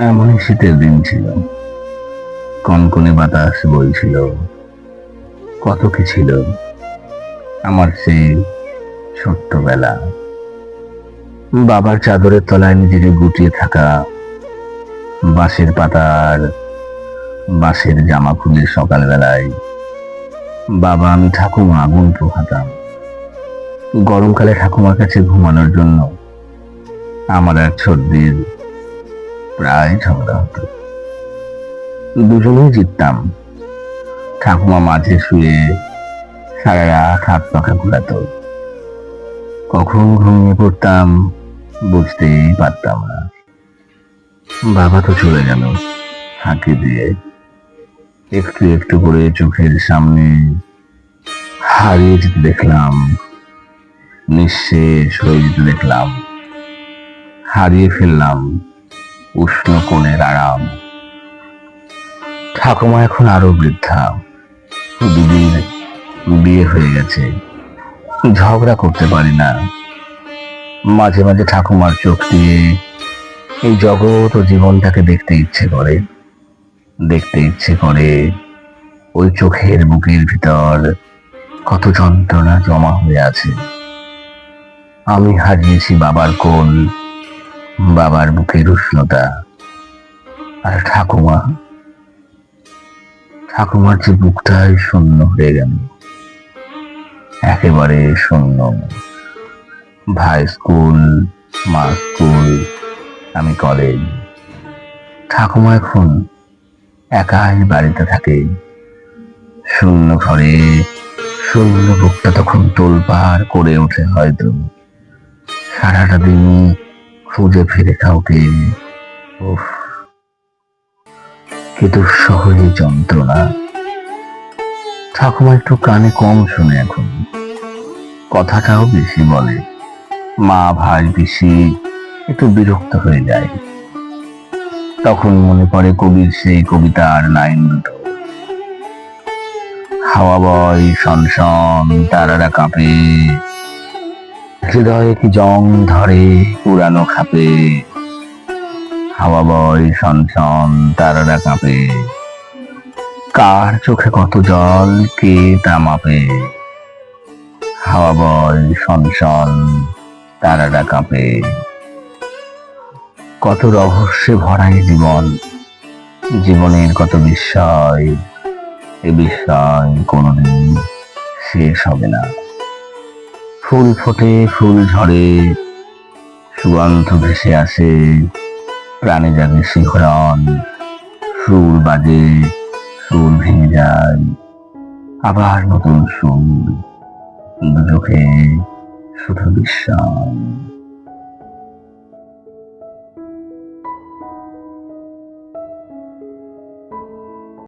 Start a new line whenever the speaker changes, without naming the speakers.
এমনই শীতের দিন ছিল। কনকনে বাতাস বইছিল। কত কি ছিল। আমার সেই ছোট্টবেলা। বাবার চাদরের তলায় নিজেকে গুটিয়ে থাকা, বাঁশের পাতার, বাঁশের জামা খুলে সকালবেলায়। বাবা, আমি ঠাকুমা, আগুন পোহাতাম। গরমকালে ঠাকুমার কাছে ঘুমানোর জন্য আমার এক সর্দির প্রায় ঝগড়া হতো। দুজনেই জিততাম। ঠাকুমা মাঝে শুয়ে সারা রাত হাত পাখা ঘুরাতো। কখন ঘুমিয়ে পড়তাম বুঝতেই পারতাম না। বাবা তো চলে গেল ফাঁকি দিয়ে। একটু একটু করে চোখের সামনে হারিয়ে যেতে দেখলাম। নিঃশেষ হয়ে যেতে দেখলাম। হারিয়ে ফেললাম। উষ্ণ কোণের আরাম। ঠাকুমা এখন আরও বৃদ্ধা। দিদির বিয়ে হয়ে গেছে। ঝগড়া করতে পারি না। মাঝে মাঝে ঠাকুমার চোখ দিয়ে এই জগৎ ও জীবনটাকে দেখতে ইচ্ছে করে। দেখতে ইচ্ছে করে ওই চোখের বুকের ভিতর কত যন্ত্রণা জমা হয়ে আছে। আমি হারিয়েছি বাবার কোল। বাবার বুকের উষ্ণতা। আর ঠাকুমা, ঠাকুমার যে বুকটাই শূন্য হয়ে গেল, একেবারে শূন্য। ভাই স্কুল, মা স্কুল, আমি কলেজ। ঠাকুমা এখন একাই বাড়িতে থাকে। শূন্য ঘরে, শূন্য বুকটা তখন তোলপাড় করে ওঠে হয়তো। সারাটা দিন খুঁজে ফিরে কাউকে উফ, কি দুঃসহ এই যন্ত্রণা। ঠাকুমা একটু কানে কম শুনে এখন। কথাটাও বেশি বলে। মা ভাই বেশি একটু বিরক্ত হয়ে যায়। তখন মনে পড়ে কবির সেই কবিতার লাইন দুটো হাওয়া বয় শনশন তারারা কাঁপে। হৃদয়ে কি জং ধরে পুরানো খাপে? হাওয়া বয় শনশন তারারা কাঁপে। কার চোখে কত জল, কে তা মাপে? হাওয়া বয় শনশন তারারা কাঁপে। কত রহস্যে ভরা এই জীবন, জীবনের কত বিস্ময়, এ বিস্ময় কোনোদিন শেষ হবে না। ফুল ফোটে, ফুল ঝরে, সুগন্ধ ভেসে আসে, প্রাণে যাবে শিহরণ, সুর বাজে, সুর ভেঙে যায়, আবার নতুন সুর দুজকে শুধু বিশ্বাস